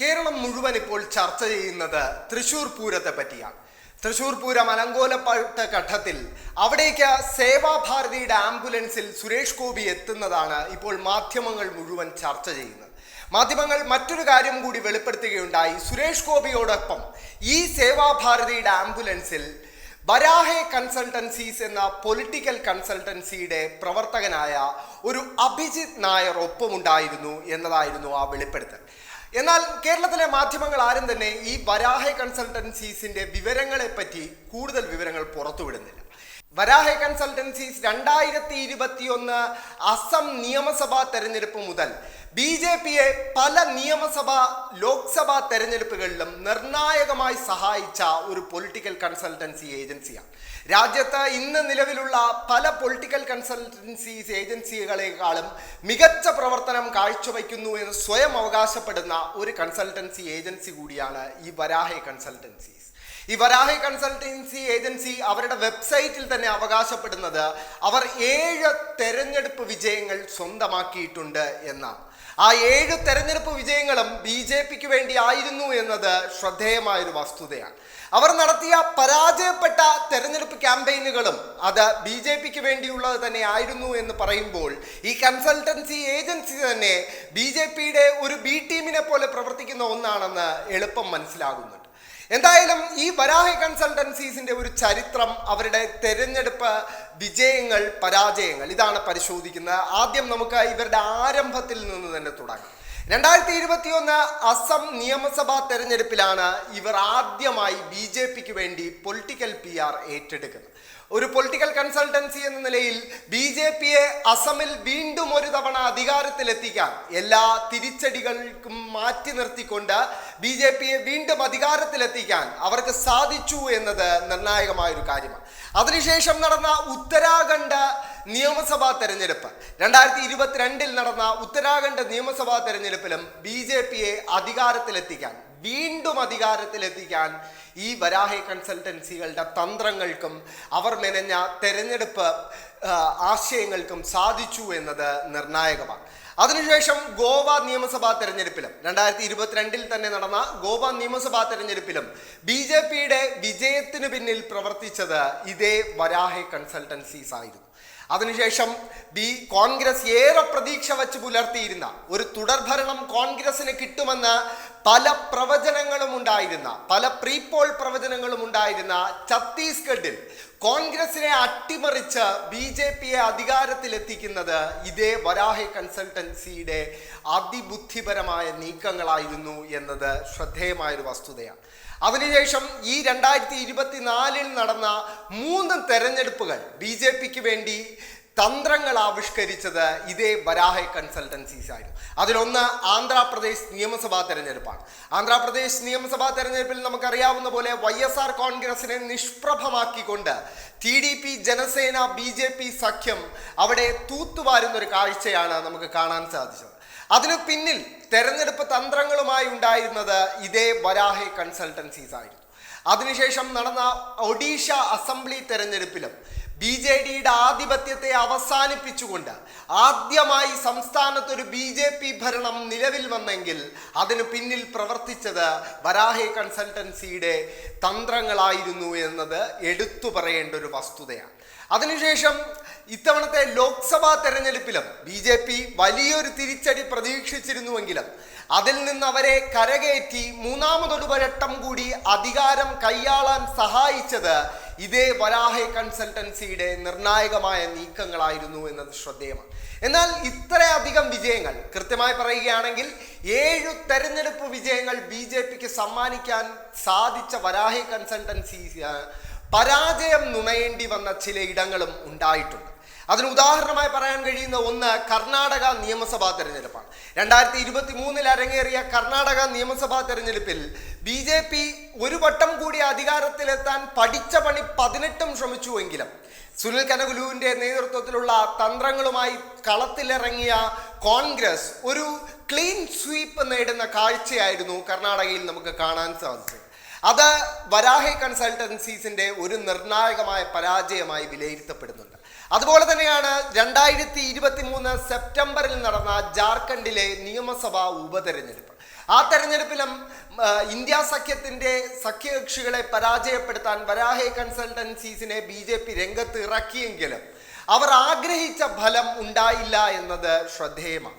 കേരളം മുഴുവൻ ഇപ്പോൾ ചർച്ച ചെയ്യുന്നത് തൃശൂർ പൂരത്തെ പറ്റിയാണ്. തൃശൂർ പൂരം അലങ്കോലപ്പെട്ട ഘട്ടത്തിൽ അവിടേക്ക് സേവാഭാരതിയുടെ ആംബുലൻസിൽ സുരേഷ് ഗോപി എത്തുന്നതാണ് ഇപ്പോൾ മാധ്യമങ്ങൾ മുഴുവൻ ചർച്ച ചെയ്യുന്നത്. മാധ്യമങ്ങൾ മറ്റൊരു കാര്യം കൂടി വെളിപ്പെടുത്തുകയുണ്ടായി. സുരേഷ് ഗോപിയോടൊപ്പം ഈ സേവാഭാരതിയുടെ ആംബുലൻസിൽ വരാഹെ കൺസൾട്ടൻസീസ് എന്ന പൊളിറ്റിക്കൽ കൺസൾട്ടൻസിയുടെ പ്രവർത്തകനായ ഒരു അഭിജിത് നായർ ഒപ്പമുണ്ടായിരുന്നു എന്നതായിരുന്നു ആ വെളിപ്പെടുത്തൽ. എന്നാൽ കേരളത്തിലെ മാധ്യമങ്ങൾ ആരും തന്നെ ഈ വരാഹെ കൺസൾട്ടൻസീസിന്റെ വിവരങ്ങളെ പറ്റി കൂടുതൽ വിവരങ്ങൾ പുറത്തുവിടുന്നില്ല. വരാഹെ കൺസൾട്ടൻസീസ് രണ്ടായിരത്തി ഇരുപത്തിയൊന്ന് അസം നിയമസഭാ തെരഞ്ഞെടുപ്പ് മുതൽ ബി ജെ പിയെ പല നിയമസഭാ ലോക്സഭാ തെരഞ്ഞെടുപ്പുകളിലും നിർണായകമായി സഹായിച്ച ഒരു പൊളിറ്റിക്കൽ കൺസൾട്ടൻസി ഏജൻസിയാണ്. രാജ്യത്ത് ഇന്ന് നിലവിലുള്ള പല പൊളിറ്റിക്കൽ കൺസൾട്ടൻസീസ് ഏജൻസികളെക്കാളും മികച്ച പ്രവർത്തനം കാഴ്ചവയ്ക്കുന്നു എന്ന് സ്വയം അവകാശപ്പെടുന്ന ഒരു കൺസൾട്ടൻസി ഏജൻസി കൂടിയാണ് ഈ വരാഹെ കൺസൾട്ടൻസീസ്. ഈ വരാഹി കൺസൾട്ടൻസി ഏജൻസി അവരുടെ വെബ്സൈറ്റിൽ തന്നെ അവകാശപ്പെടുന്നത് അവർ ഏഴ് തെരഞ്ഞെടുപ്പ് വിജയങ്ങൾ സ്വന്തമാക്കിയിട്ടുണ്ട് എന്നാണ്. ആ ഏഴ് തെരഞ്ഞെടുപ്പ് വിജയങ്ങളും ബി ജെ പിക്ക് വേണ്ടി ആയിരുന്നു എന്നത് ശ്രദ്ധേയമായൊരു വസ്തുതയാണ്. അവർ നടത്തിയ പരാജയപ്പെട്ട തെരഞ്ഞെടുപ്പ് ക്യാമ്പയിനുകളും അത് ബി ജെ പിക്ക് വേണ്ടിയുള്ളത് തന്നെ ആയിരുന്നു എന്ന് പറയുമ്പോൾ ഈ കൺസൾട്ടൻസി ഏജൻസി തന്നെ ബി ജെ പിയുടെ ഒരു ബി ടീമിനെ പോലെ പ്രവർത്തിക്കുന്ന ഒന്നാണെന്ന് എളുപ്പം മനസ്സിലാകുന്നുണ്ട്. എന്തായാലും ഈ വരാഹി കൺസൾട്ടൻസീസിന്റെ ഒരു ചരിത്രം അവരുടെ തെരഞ്ഞെടുപ്പ് വിജയങ്ങൾ പരാജയങ്ങൾ ഇതാണ് പരിശോധിക്കുന്നത് ആദ്യം നമുക്ക് ഇവരുടെ ആരംഭത്തിൽ നിന്ന് തന്നെ തുടങ്ങാം. രണ്ടായിരത്തി ഇരുപത്തിയൊന്ന് അസം നിയമസഭാ തെരഞ്ഞെടുപ്പിലാണ് ഇവർ ആദ്യമായി ബി ജെ പിക്ക് വേണ്ടി പൊളിറ്റിക്കൽ പി ആർ ഏറ്റെടുക്കുന്നത്. ഒരു പൊളിറ്റിക്കൽ കൺസൾട്ടൻസി എന്ന നിലയിൽ ബി ജെ പിയെ അസമിൽ വീണ്ടും ഒരു തവണ അധികാരത്തിലെത്തിക്കാൻ എല്ലാ തിരിച്ചടികൾക്കും മാറ്റി നിർത്തിക്കൊണ്ട് ബി ജെ പിയെ വീണ്ടും അധികാരത്തിലെത്തിക്കാൻ അവർക്ക് സാധിച്ചു എന്നത് നിർണായകമായൊരു കാര്യമാണ്. അതിനുശേഷം നടന്ന ഉത്തരാഖണ്ഡ് നിയമസഭാ തെരഞ്ഞെടുപ്പ്. രണ്ടായിരത്തി ഇരുപത്തിരണ്ടിൽ നടന്ന ഉത്തരാഖണ്ഡ് നിയമസഭാ തെരഞ്ഞെടുപ്പിലും ബി ജെ പിയെ അധികാരത്തിലെത്തിക്കാൻ വീണ്ടും അധികാരത്തിലെത്തിക്കാൻ ഈ വരാഹെ കൺസൾട്ടൻസികളുടെ തന്ത്രങ്ങൾക്കും അവർ മെനഞ്ഞ തെരഞ്ഞെടുപ്പ് ആശയങ്ങൾക്കും സാധിച്ചു എന്നത് നിർണായകമാണ്. അതിനുശേഷം ഗോവ നിയമസഭാ തെരഞ്ഞെടുപ്പിലും രണ്ടായിരത്തി ഇരുപത്തിരണ്ടിൽ തന്നെ നടന്ന ഗോവ നിയമസഭാ തെരഞ്ഞെടുപ്പിലും ബി ജെ പിയുടെ വിജയത്തിന് പിന്നിൽ പ്രവർത്തിച്ചത് ഇതേ വരാഹെ കൺസൾട്ടൻസീസ് ആയിരുന്നു. അതിനുശേഷം ബി കോൺഗ്രസ് ഏറെ പ്രതീക്ഷ വച്ച് പുലർത്തിയിരുന്ന ഒരു തുടർഭരണം കോൺഗ്രസിന് കിട്ടുമെന്ന് പല പ്രവചനങ്ങളും ഉണ്ടായിരുന്ന പല പ്രീപോൾ പ്രവചനങ്ങളും ഉണ്ടായിരുന്ന ഛത്തീസ്ഗഡിൽ കോൺഗ്രസിനെ അട്ടിമറിച്ച് ബി ജെ പിയെ അധികാരത്തിലെത്തിക്കുന്നത് ഇതേ വരാഹെ കൺസൾട്ടൻസിയുടെ അതിബുദ്ധിപരമായ നീക്കങ്ങളായിരുന്നു എന്നത് ശ്രദ്ധേയമായൊരു വസ്തുതയാണ്. അതിനുശേഷം ഈ രണ്ടായിരത്തി ഇരുപത്തിനാലിൽ നടന്ന മൂന്ന് തെരഞ്ഞെടുപ്പുകൾ ബി ജെ പിക്ക് വേണ്ടി തന്ത്രങ്ങൾ ആവിഷ്കരിച്ചത് ഇതേ വരാഹെ കൺസൾട്ടൻസീസ് ആയിരുന്നു അതിലൊന്ന് ആന്ധ്രാപ്രദേശ് നിയമസഭാ തെരഞ്ഞെടുപ്പാണ്. ആന്ധ്രാപ്രദേശ് നിയമസഭാ തെരഞ്ഞെടുപ്പിൽ നമുക്കറിയാവുന്ന പോലെ വൈ എസ് ആർ കോൺഗ്രസിനെ നിഷ്പ്രഭമാക്കിക്കൊണ്ട് T D P Janasena B J P സഖ്യം അവിടെ തൂത്തുവാരുന്ന ഒരു കാഴ്ചയാണ് നമുക്ക് കാണാൻ സാധിച്ചത്. അതിനു പിന്നിൽ തെരഞ്ഞെടുപ്പ് തന്ത്രങ്ങളുമായി ഉണ്ടായിരുന്നത് ഇതേ വരാഹെ കൺസൾട്ടൻസീസ് ആയിരുന്നു അതിനുശേഷം നടന്ന ഒഡീഷ അസംബ്ലി തെരഞ്ഞെടുപ്പിലും ബി ജെ ഡിയുടെ ആധിപത്യത്തെ അവസാനിപ്പിച്ചുകൊണ്ട് ആദ്യമായി സംസ്ഥാനത്ത് ഒരു ബി ജെ പി ഭരണം നിലവിൽ വന്നെങ്കിൽ അതിനു പിന്നിൽ പ്രവർത്തിച്ചത് വരാഹെ കൺസൾട്ടൻസിയുടെ തന്ത്രങ്ങളായിരുന്നു എന്നത് എടുത്തു പറയേണ്ട ഒരു വസ്തുതയാണ്. അതിനുശേഷം ഇത്തവണത്തെ ലോക്സഭാ തെരഞ്ഞെടുപ്പിലും ബി ജെ പി വലിയൊരു തിരിച്ചടി പ്രതീക്ഷിച്ചിരുന്നുവെങ്കിലും അതിൽ നിന്ന് അവരെ കരകയറ്റി മൂന്നാമതൊരു വരട്ടം കൂടി അധികാരം കൈയാളാൻ സഹായിച്ചത് ഇതേ വരാഹെ കൺസൾട്ടൻസിയുടെ നിർണായകമായ നീക്കങ്ങളായിരുന്നു എന്നത് ശ്രദ്ധേയമാണ്. എന്നാൽ ഇത്രയധികം വിജയങ്ങൾ കൃത്യമായി പറയുകയാണെങ്കിൽ ഏഴു തെരഞ്ഞെടുപ്പ് വിജയങ്ങൾ ബി ജെ പിക്ക് സമ്മാനിക്കാൻ സാധിച്ച വരാഹെ കൺസൾട്ടൻസി പരാജയം നുണയേണ്ടി വന്ന ചില ഇടങ്ങളും ഉണ്ടായിട്ടുണ്ട്. അതിന് ഉദാഹരണമായി പറയാൻ കഴിയുന്ന ഒന്ന് കർണാടക നിയമസഭാ തെരഞ്ഞെടുപ്പാണ്. രണ്ടായിരത്തി ഇരുപത്തി മൂന്നിൽ അരങ്ങേറിയ കർണാടക നിയമസഭാ തെരഞ്ഞെടുപ്പിൽ ബി ജെ പി ഒരു വട്ടം കൂടി അധികാരത്തിലെത്താൻ പഠിച്ച പണി പതിനെട്ടും ശ്രമിച്ചുവെങ്കിലും സുനിൽ കനകുലുവിന്റെ നേതൃത്വത്തിലുള്ള തന്ത്രങ്ങളുമായി കളത്തിലിറങ്ങിയ കോൺഗ്രസ് ഒരു ക്ലീൻ സ്വീപ്പ് നേടുന്ന കാഴ്ചയായിരുന്നു കർണാടകയിൽ നമുക്ക് കാണാൻ സാധിച്ചത്. അത് വരാഹെ കൺസൾട്ടൻസീസിന്റെ ഒരു നിർണായകമായ പരാജയമായി വിലയിരുത്തപ്പെടുന്നുണ്ട്. അതുപോലെ തന്നെയാണ് രണ്ടായിരത്തി ഇരുപത്തി മൂന്ന് സെപ്റ്റംബറിൽ നടന്ന ജാർഖണ്ഡിലെ നിയമസഭാ ഉപതെരഞ്ഞെടുപ്പ്. ആ തെരഞ്ഞെടുപ്പിലും ഇന്ത്യ സഖ്യത്തിന്റെ സഖ്യകക്ഷികളെ പരാജയപ്പെടുത്താൻ വരാഹെ കൺസൾട്ടൻസീസിനെ ബി ജെ പി രംഗത്ത് ഇറക്കിയെങ്കിലും അവർ ആഗ്രഹിച്ച ഫലം ഉണ്ടായില്ല എന്നത് ശ്രദ്ധേയമാണ്.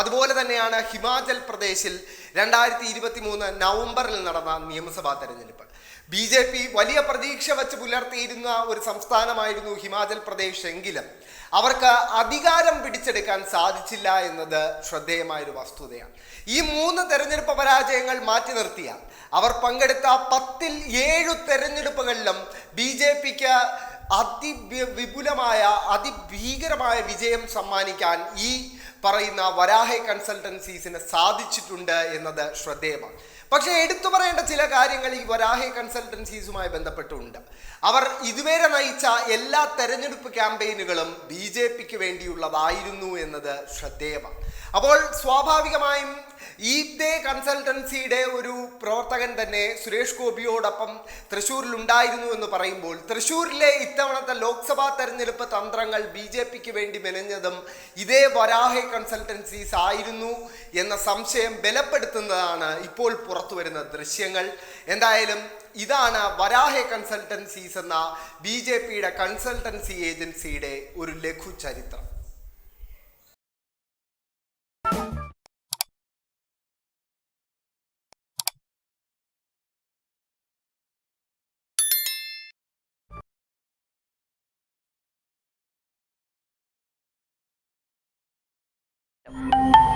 അതുപോലെ തന്നെയാണ് ഹിമാചൽ പ്രദേശിൽ രണ്ടായിരത്തി ഇരുപത്തി മൂന്ന് നവംബറിൽ നടന്ന നിയമസഭാ തെരഞ്ഞെടുപ്പ്. ബി ജെ പി വലിയ പ്രതീക്ഷ വച്ച് പുലർത്തിയിരുന്ന ഒരു സംസ്ഥാനമായിരുന്നു ഹിമാചൽ പ്രദേശ് എങ്കിലും അവർക്ക് അധികാരം പിടിച്ചെടുക്കാൻ സാധിച്ചില്ല എന്നത് ശ്രദ്ധേയമായൊരു വസ്തുതയാണ്. ഈ മൂന്ന് തെരഞ്ഞെടുപ്പ് പരാജയങ്ങൾ മാറ്റി നിർത്തിയാൽ അവർ പങ്കെടുത്ത പത്തിൽ ഏഴു തെരഞ്ഞെടുപ്പുകളിലും ബി ജെ പിക്ക് അതിവിപുലമായ അതിഭീകരമായ വിജയം സമ്മാനിക്കാൻ ഈ പറയുന്ന വരാഹെ കൺസൾട്ടൻസീസിന് സാധിച്ചിട്ടുണ്ട് എന്നത് ശ്രദ്ധേയമാണ്. പക്ഷേ എടുത്തു പറയേണ്ട ചില കാര്യങ്ങൾ ഈ വരാഹി കൺസൾട്ടൻസീസുമായി ബന്ധപ്പെട്ടുണ്ട്. അവർ ഇതുവരെ നയിച്ച എല്ലാ തെരഞ്ഞെടുപ്പ് ക്യാമ്പയിനുകളും ബി ജെ പിക്ക് വേണ്ടിയുള്ളതായിരുന്നു എന്നത് ശ്രദ്ധേയമാണ്. അപ്പോൾ സ്വാഭാവികമായും ഈ കൺസൾട്ടൻസിയുടെ ഒരു പ്രവർത്തകൻ തന്നെ സുരേഷ് ഗോപിയോടൊപ്പം തൃശ്ശൂരിൽ ഉണ്ടായിരുന്നു എന്ന് പറയുമ്പോൾ തൃശ്ശൂരിലെ ഇത്തവണത്തെ ലോക്സഭാ തെരഞ്ഞെടുപ്പ് തന്ത്രങ്ങൾ ബി ജെ പിക്ക് വേണ്ടി മെനഞ്ഞതും ഇതേ വരാഹെ കൺസൾട്ടൻസീസ് ആയിരുന്നു എന്ന സംശയം ബലപ്പെടുത്തുന്നതാണ് ഇപ്പോൾ പുറത്തു വരുന്ന ദൃശ്യങ്ങൾ. എന്തായാലും ഇതാണ് വരാഹെ കൺസൾട്ടൻസീസ് എന്ന ബി ജെ പിയുടെ കൺസൾട്ടൻസി ഏജൻസിയുടെ ഒരു ലഘു ചരിത്രം. you